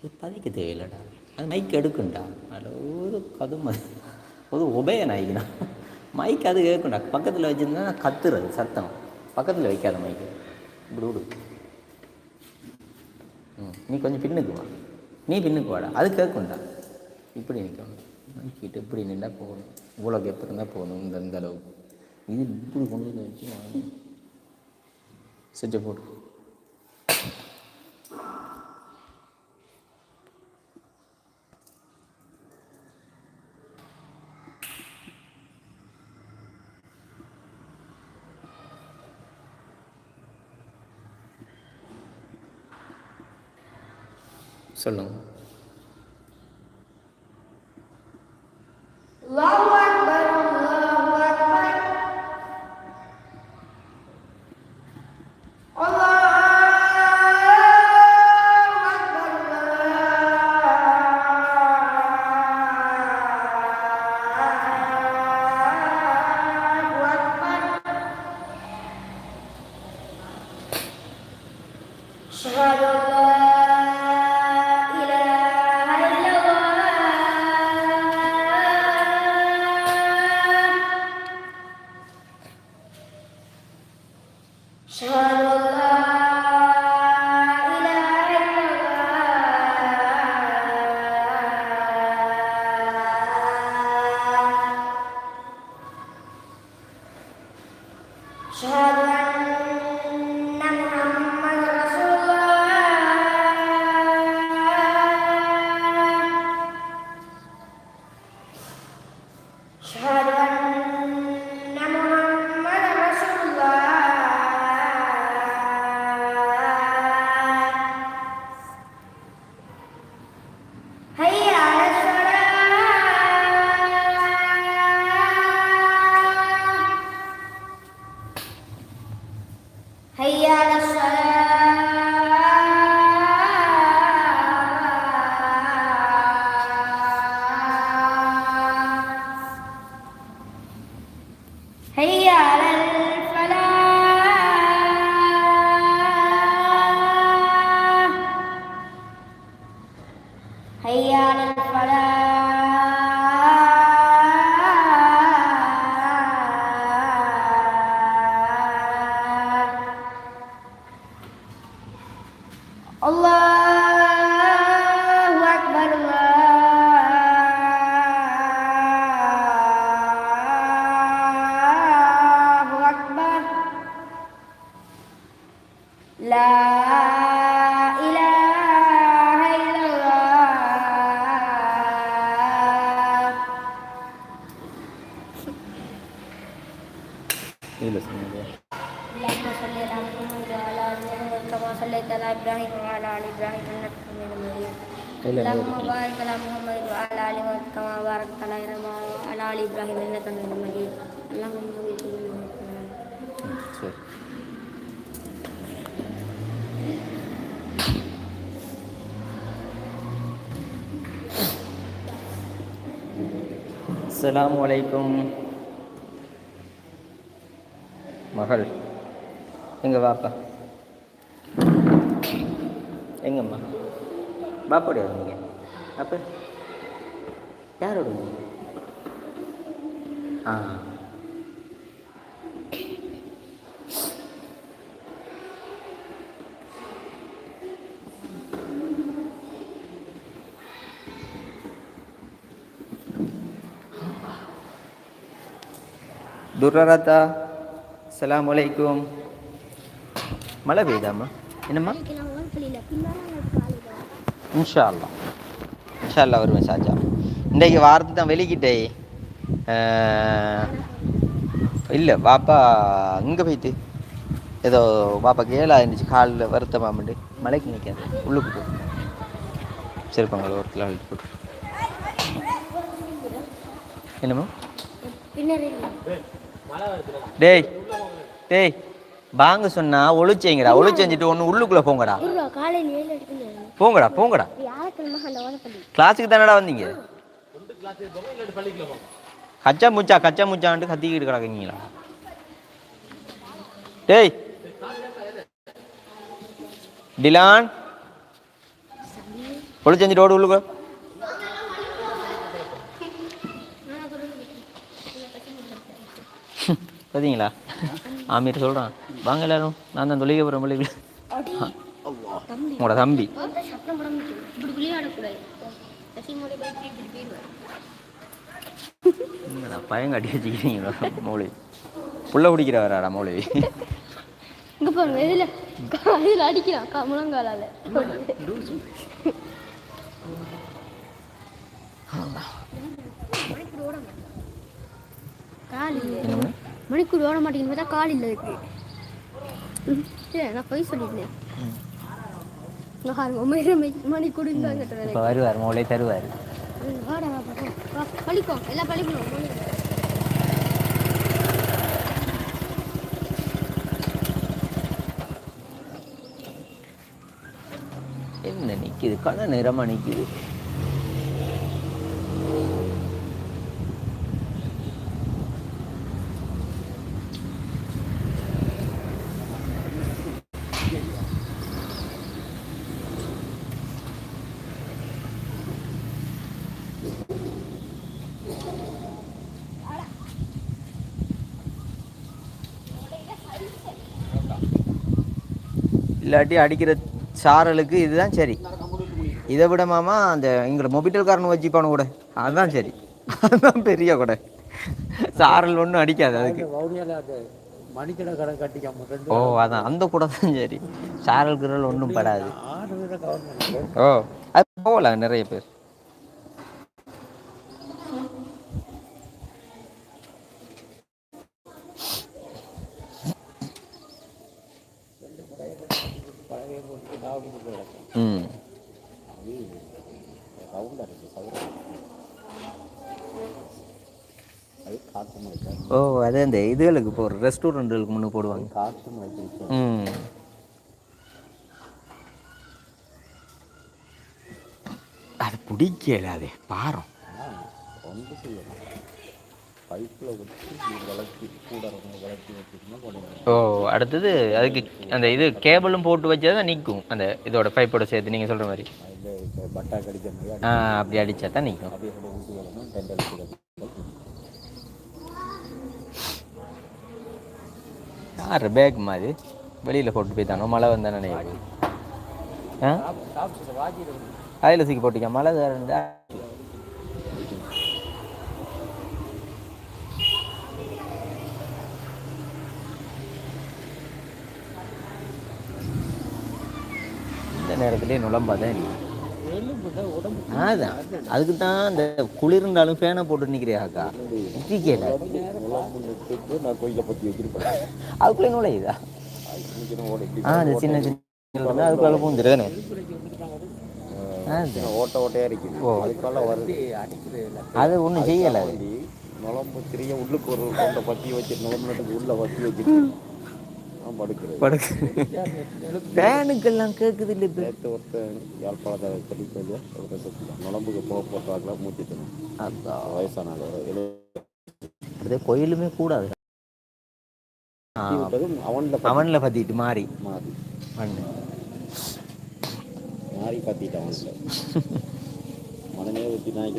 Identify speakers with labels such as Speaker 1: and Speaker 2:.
Speaker 1: இது பதிக்க தேவையில்லடா அது மைக் எடுக்கும்டா அதில் ஒரு கதும் ஒரு உபய நாய்க்குடா மைக் அது கேட்கும்டா பக்கத்தில் வச்சுருந்தா கத்துறது சத்தம் பக்கத்தில் வைக்காத மைக்கு இப்படி விடு ம் நீ கொஞ்சம் பின்னுக்கு வா நீ பின்னுக்கு வாடா அது கேட்கும்டா இப்படி நிற்கணும் மைக்கிட்டு இப்படி நின்றா போகணும் இவ்வளோ கெப்பு இருந்தால் போகணும் இந்த இந்த அளவுக்கு இது இப்படி கொண்டு வந்து வச்சு சுவிட்சை போட்டு
Speaker 2: சொல்லுங்கள் أشهد أن ഹയ്യാല الله أكبر الله أكبر. لا إله إلا الله. اللهم صل على محمد وعلى آله وصحبه وسلم كما صليت على إبراهيم وعلى ال ابراهيم انك حميد مجيد
Speaker 1: கையில்
Speaker 2: اللهم بارك على محمد وعلى ال محمد كما باركت على ابراهيم وعلى ال ابراهيم انك حميد مجيد اللهم بارك على محمد
Speaker 1: சரி அஸ்ஸலாமு அலைக்கும் மகள் எங்க வாப்பா எங்கம்மா பாப்பாடைய நீங்க அப்போ யாரோட நீங்க ஆ துர்ரரத்தா அஸ்ஸலாமு அலைக்கும் மழை பெய்யுதாம்மா என்னம்மா இன்ஷா அல்லாஹ் இன்ஷா அல்லாஹ் வருவேன் ஷாஜா. இன்றைக்கு வாரத்து தான் வெளிக்கிட்டே. இல்லை பாப்பா அங்கே போயிட்டு. ஏதோ பாப்பா கேளா இருந்துச்சு காலில் வருத்தமாமண்டு மலைக்கு நிற்காது உள்ளுக்கு போ. சிறப்பாங்க ஒருத்தில் அழுத்து போட்டு. என்னம்மா டேய் டேய். வாங்க சொன்னா ஒளிச்சேங்கடா ஒளிச்சு செஞ்சுட்டு ஒன்று உள்ளுக்குள்ளே போங்கடா. போங்கடா போங்கடா. கிளாஸுக்கு தானடா வந்தீங்க? கச்சா முச்சா கச்சா முச்சான்ட்டு கத்திக்கிட்டு கிடக்குங்களா டேய். டிலான். பொழிச்சஞ்சிட்டு ஓடு உள்ளுக்கோ பார்த்தீங்களா ஆமீர் சொல்கிறான் வாங்க எல்லாரும் நான் தான் போகிறேன் பிள்ளைகள் உங்களோட தம்பி.
Speaker 3: சத்தம் போட முடியும் இப்படி விளையாடக்கூடாது சசிமோட போய் இப்படி போயிடுவார்.
Speaker 1: என்னடா பயம் கட்டி வச்சுக்கிறீங்களா மௌலவி புள்ள குடிக்கிறவராடா மௌலவி
Speaker 3: இங்க பாருங்க இதுல இதுல அடிக்கிறான் கா- முழங்காலால. கால். மணிக்கூர் ஓட மாட்டேங்குது பார்த்தா கால் இல்லை இருக்கு நான் போய் சொல்லிட்டேன் இங்க பாருங்க மணி மணிக்கூர் இருந்தாங்க
Speaker 1: இப்போ வருவார் மௌலவி தருவார்.
Speaker 3: வாடா வா, வா, வா. பழிக்கோ எல்லாம் பழிக்கணும்.
Speaker 1: என்ன நிற்கிது கண்ண நிறமாக நிற்கிது இல்லாட்டி அடிக்கிற சாரலுக்கு இதுதான் சரி. இதை விட மாமா அந்த எங்களோட மொபிட்டல்காரன் வச்சுப்பானு கூட. அதுதான் சரி. அதுதான் பெரிய கூட. சாரல் ஒன்றும் அடிக்காது அதுக்கு. ஓ அதான். அந்த கூட தான் சரி. சாரல் கிரல் ஒன்றும் படாது. ஓ அது போகலாம் நிறைய பேர்.
Speaker 4: போட்டு டாபுக்கு அது காற்று
Speaker 1: ஓ அது அந்த இதுகளுக்கு போகிற ரெஸ்டாரண்ட்டுகளுக்கு முன்னே போடுவாங்க.
Speaker 4: காற்று மலைக்கு
Speaker 1: ம். அது பிடிக்கல அது பாரம்.
Speaker 4: ஒன்று செய்யலாம் பைப்பில் வச்சு விளக்கி கூட விளக்கி வச்சுருந்தா கொண்டு
Speaker 1: ஓ அடுத்தது அதுக்கு அந்த இது கேபிளும் போட்டு வச்சா தான் நிற்கும் அந்த இதோட பைப்போட சேர்த்து நீங்கள் சொல்கிற மாதிரி.
Speaker 4: பட்டா கடிக்கிற மாதிரி
Speaker 1: ஆ அப்படி அடித்தா தான் நிற்கும்.
Speaker 4: அப்படியே ஊசி வரணும் டெண்டல் கூட
Speaker 1: யார் பேக் மாதிரி வெளியில் போட்டு போய்த்தானோ மழை வந்தா ஆ? அதில் தூக்கி போட்டிக்க மழை இருந்தா நேரத்துலேயே நுழம்பாதான்
Speaker 4: உடம்பு
Speaker 1: அதான். அதுக்கு தான் அந்த குளிர்ந்தாலும் ஃபேனை போட்டு நிற்கிறியாக்கா நிற்கல அதுக்குள்ளே நுழையுதா? ஆ அந்த சின்ன சின்ன அதுக்குள்ள பூந்துருதானே
Speaker 4: ஓட்ட ஓட்டையாக இருக்குது.
Speaker 1: ஓ.
Speaker 4: அதுக்கால வருது.
Speaker 1: அது ஒன்றும் செய்யலை. அது
Speaker 4: நுழம்பு திரிய உள்ளுக்கு ஒரு கொண்டை பற்றி வச்சு நுழம்புனதுக்கு உள்ள வச்சு வச்சுட்டு.
Speaker 1: படுக்கு ஃபேனுக்கெல்லாம் கேட்குது இல்லை இப்போ.
Speaker 4: நேற்று ஒருத்தன் யாழ்ப்பாணத்தை தெளிப்பது ஒரு சுத்தம் நுழம்புக்கு போக
Speaker 1: அதான்.
Speaker 4: வயசானால எழுதி
Speaker 1: அது கோயிலுமே கூடாது.
Speaker 4: அவனில்
Speaker 1: அவனில் பற்றிட்டு மாறி.
Speaker 4: மாறி.
Speaker 1: மண்ணு
Speaker 4: மாறி பற்றிட்டு அவனில். மனமே ஊற்றி நாய்க்கு